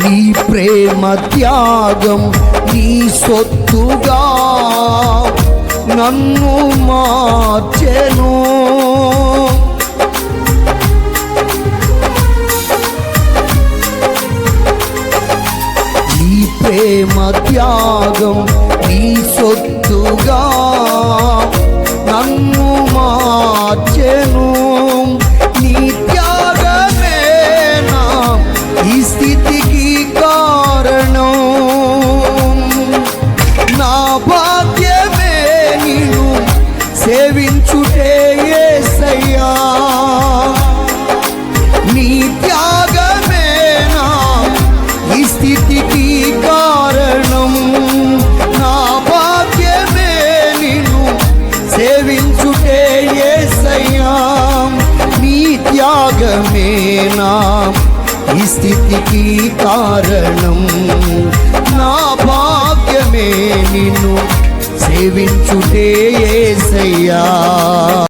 నీ ప్రేమ త్యాగం నీ సొత్తుగా నన్ను మార్చెను. నీ ప్రేమ త్యాగం నీ సొత్తుగా నన్ను మార్చెను. స్థితికి కారణం. నా భాగ్యమే నీవు సేవించుటే సయ్యా నీ త్యాగమే నా ఈ స్థితికి కారణం. నా భాగ్యమే నిన్ను సేవించుటే సయ్యా నీ త్యాగమే నా ఈ స్థితికి కారణం. నా భాగ్యమే నిన్ను సేవించుటే ఏసయ్యా.